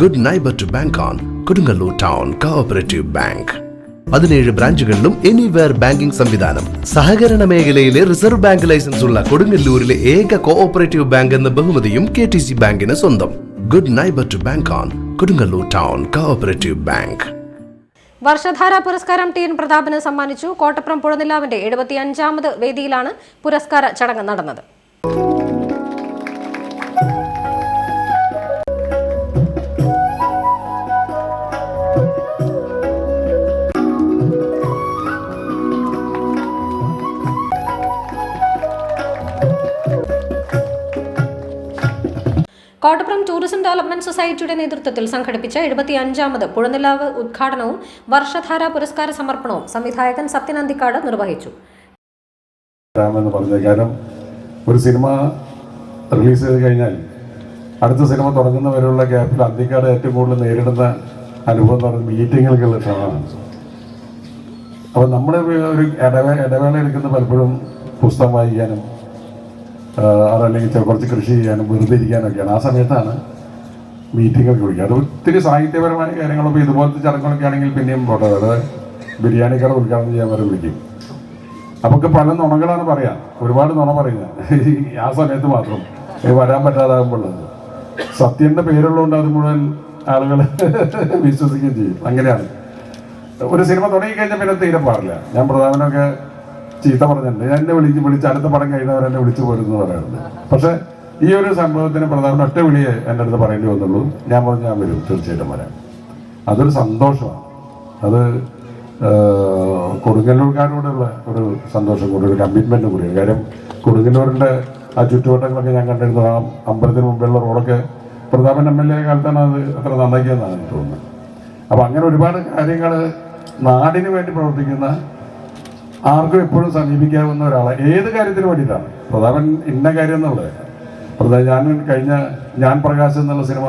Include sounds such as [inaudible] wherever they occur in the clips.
Good neighbour to bank on Kodungallur town cooperative bank പതിനേഴ് ബ്രാഞ്ചുകളിലും anywhere banking സംവിധാനം. സഹകരണ മേഖലയിലെ റിസർവ് ബാങ്ക് ലൈസൻസ് ഉള്ള കൊടുങ്ങല്ലൂരിലെ ഏക കോഓപ്പറേറ്റീവ് ബാങ്ക് എന്ന ബഹുമതിയും കെ ടി സി ബാങ്കിന് സ്വന്തം. Good neighbour to bank on Kodungallur town cooperative bank Varshadhara പുരസ്കാരം ടി എൻ പ്രതാപന് സമ്മാനിച്ചു. കോട്ടപ്പുറം പുഴനിലാവിന്റെ എഴുപത്തിയഞ്ചാമത് വേദിയിലാണ് പുരസ്കാര ചടങ്ങ് നടന്നത്. കോട്ടപ്പുറം ടൂറിസം ഡെവലപ്മെന്റ് സൊസൈറ്റിയുടെ നേതൃത്വത്തിൽ സംഘടിപ്പിച്ച എഴുപത്തി അഞ്ചാമത് പുഴനിലാവ് ഉദ്ഘാടനവും വർഷധാര പുരസ്കാര സമർപ്പണവും സംവിധായകൻ സത്യനന്ദിക്കാട് നിർവഹിച്ചു. ഒരു സിനിമ റിലീസ് ചെയ്ത് കഴിഞ്ഞാൽ അടുത്ത സിനിമ തുടങ്ങുന്നവരെയുള്ള ഗ്യാപ്പിൽ അന്തിക്കാട് ഏറ്റവും കൂടുതൽ നേരിടുന്ന അനുഭവം എന്ന് പറയുന്നത് മീറ്റിങ്ങുകൾക്കുള്ള ക്ഷണമാണ് അപ്പോൾ നമ്മുടെ ഒരു ഇടവേ ഇടവേള എടുക്കുന്ന പലപ്പോഴും പുസ്തകം വായിക്കാനും അതല്ലെങ്കിൽ കുറച്ച് കൃഷി ചെയ്യാനും വെറുതെ ഇരിക്കാനൊക്കെയാണ്. ആ സമയത്താണ് മീറ്റിങ്ങൊക്കെ വിളിക്കുക. അത് ഒത്തിരി സാഹിത്യപരമായ കാര്യങ്ങളൊക്കെ ഇതുപോലത്തെ ചടങ്ങുകളൊക്കെ ആണെങ്കിൽ പിന്നെയും പോട്ടെ. അത് ബിരിയാണി കട ഉദ്ഘാടനം ചെയ്യാൻ വരെ വിളിക്കും. അപ്പൊക്കെ പല നുണകളാണ് പറയാം. ഒരുപാട് നുണ പറയുന്നത് [laughs] ആ സമയത്ത് മാത്രം. വരാൻ പറ്റാതാകുമ്പോഴത്. സത്യന്റെ പേരുള്ളതുകൊണ്ട് അത് മുഴുവൻ ആളുകൾ [laughs] വിശ്വസിക്കുകയും ചെയ്യും. അങ്ങനെയാണ്. ഒരു സിനിമ തുടങ്ങിക്കഴിഞ്ഞാൽ പിന്നെ തീരെ പാടില്ല. ഞാൻ പ്രധാനമൊക്കെ ചീത്ത ഞാൻ എന്നെ വിളിച്ച് വിളിച്ച് അടുത്ത പടം കഴിയുന്നവർ എന്നെ വിളിച്ചു പോരുന്നു പറയുന്നത്. പക്ഷെ ഈ ഒരു സംഭവത്തിന് പ്രധാന ഒറ്റ വിളിയെ എന്റെ അടുത്ത് പറയേണ്ടി വന്നുള്ളൂ. ഞാൻ പറഞ്ഞു ഞാൻ വരും. തീർച്ചയായിട്ടും വരാം. അതൊരു സന്തോഷമാണ്. അത് കൊടുങ്ങല്ലൂർക്കാരോടുള്ള ഒരു സന്തോഷം കൂടി ഒരു കമ്മിറ്റ്മെന്റ് കൂടിയാണ് കാര്യം കൊടുങ്ങല്ലൂരിന്റെ ആ ചുറ്റുവട്ടങ്ങളൊക്കെ ഞാൻ കണ്ടിരുന്നു. ആ അമ്പലത്തിന് മുമ്പുള്ള റോഡൊക്കെ പ്രതാപൻ എം എൽ എ കാലത്താണ് അത് അത്ര നന്നാക്കിയെന്നാണ് എനിക്ക് തോന്നുന്നത്. അപ്പോൾ അങ്ങനെ ഒരുപാട് കാര്യങ്ങൾ നാടിന് വേണ്ടി പ്രവർത്തിക്കുന്ന ആർക്കും എപ്പോഴും സമീപിക്കാവുന്ന ഒരാളെ. ഏത് കാര്യത്തിന് വേണ്ടിയിട്ടാണ് പ്രതാപൻ ഇന്ന കാര്യം എന്നുള്ളത്. പ്രതാപ് ഞാൻ കഴിഞ്ഞ ഞാൻ പ്രകാശ് എന്നുള്ള cinema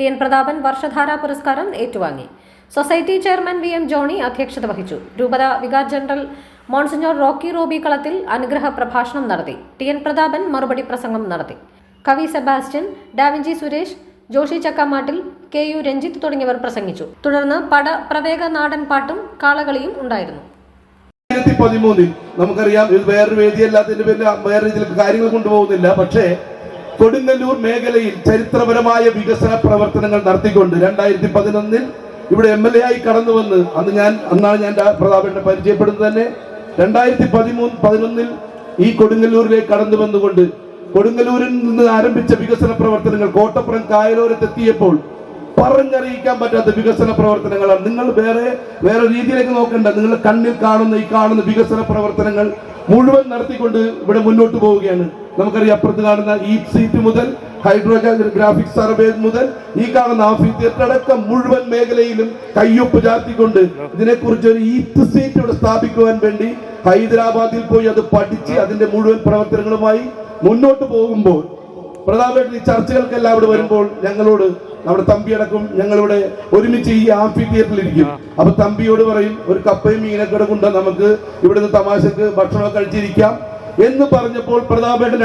T N Prathapan Varshadhara പുരസ്കാരം ഏറ്റുവാങ്ങി. Society chairman V M Johny അധ്യക്ഷത വഹിച്ചു. രൂപത vicar general monsignor Rocky Robi Kalathil അനുഗ്രഹ പ്രഭാഷണം നടത്തി. ടി എൻ പ്രതാപൻ മറുപടി പ്രസംഗം നടത്തി. കവി Sebastian Davinci Suresh Joshy Chakkamattil K U Ranjith തുടങ്ങിയവർ പ്രസംഗിച്ചു. തുടർന്ന് പട പ്രവേഗ നാടൻ പാട്ടും കാളകളിയും ഉണ്ടായിരുന്നു. രണ്ടായിരത്തി പതിമൂന്നിൽ നമുക്കറിയാം ഇത് വേറൊരു വേദിയല്ലാത്തതിന്റെ പേരിൽ വേറെ രീതിയിൽ കാര്യങ്ങൾ കൊണ്ടുപോകുന്നില്ല. പക്ഷേ കൊടുങ്ങല്ലൂർ മേഖലയിൽ ചരിത്രപരമായ വികസന പ്രവർത്തനങ്ങൾ നടത്തിക്കൊണ്ട് രണ്ടായിരത്തി പതിനൊന്നിൽ ഇവിടെ എം എൽ എ ആയി കടന്നു വന്ന് അന്ന് ഞാൻ അന്നാണ് ഞാൻ പ്രതാപനെ പരിചയപ്പെടുന്നത് തന്നെ. രണ്ടായിരത്തി പതിമൂന്ന് പതിനൊന്നിൽ ഈ കൊടുങ്ങല്ലൂരിലേക്ക് കടന്നു വന്നുകൊണ്ട് കൊടുങ്ങല്ലൂരിൽ നിന്ന് ആരംഭിച്ച വികസന പ്രവർത്തനങ്ങൾ കോട്ടപ്പുറം കായലോരത്തെത്തിയപ്പോൾ പറഞ്ഞറിയിക്കാൻ പറ്റാത്ത വികസന പ്രവർത്തനങ്ങളാണ്. നിങ്ങൾ വേറെ വേറെ രീതിയിലേക്ക് നോക്കണ്ട. നിങ്ങൾ കണ്ണിൽ കാണുന്ന ഈ കാണുന്ന വികസന പ്രവർത്തനങ്ങൾ മുഴുവൻ നടത്തിക്കൊണ്ട് ഇവിടെ മുന്നോട്ട് പോവുകയാണ്. നമുക്കറിയാം അപ്പുറത്ത് കാണുന്ന ഈ സീറ്റ് മുതൽ ഹൈഡ്രോഗ്രാഫിക് സർവേ മുതൽ ഈ കാണുന്ന ആഫി തിയേറ്റർ അടക്കം മുഴുവൻ മേഖലയിലും കയ്യൊപ്പ് ചാർത്തിക്കൊണ്ട് ഇതിനെക്കുറിച്ച് ഒരു ഈത്ത് സീറ്റ് ഇവിടെ സ്ഥാപിക്കുവാൻ വേണ്ടി ഹൈദരാബാദിൽ പോയി അത് പഠിച്ച് അതിന്റെ മുഴുവൻ പ്രവർത്തനങ്ങളുമായി മുന്നോട്ട് പോകുമ്പോൾ പ്രധാനമായിട്ടും ഈ ചർച്ചകൾക്കെല്ലാം ഇവിടെ വരുമ്പോൾ ഞങ്ങളോട് നമ്മുടെ തമ്പിയടക്കം ഞങ്ങളിവിടെ ഒരുമിച്ച് ഈ ആംഫി തിയേറ്ററിൽ ഇരിക്കും. അപ്പൊ തമ്പിയോട് പറയും ഒരു കപ്പയും മീനൊക്കെ കൊണ്ട് നമുക്ക് ഇവിടുന്ന് തമാശക്ക് ഭക്ഷണമൊക്കെ കഴിച്ചിരിക്കാം. എന്ന് പറഞ്ഞപ്പോൾ പ്രതാപേട്ടൻ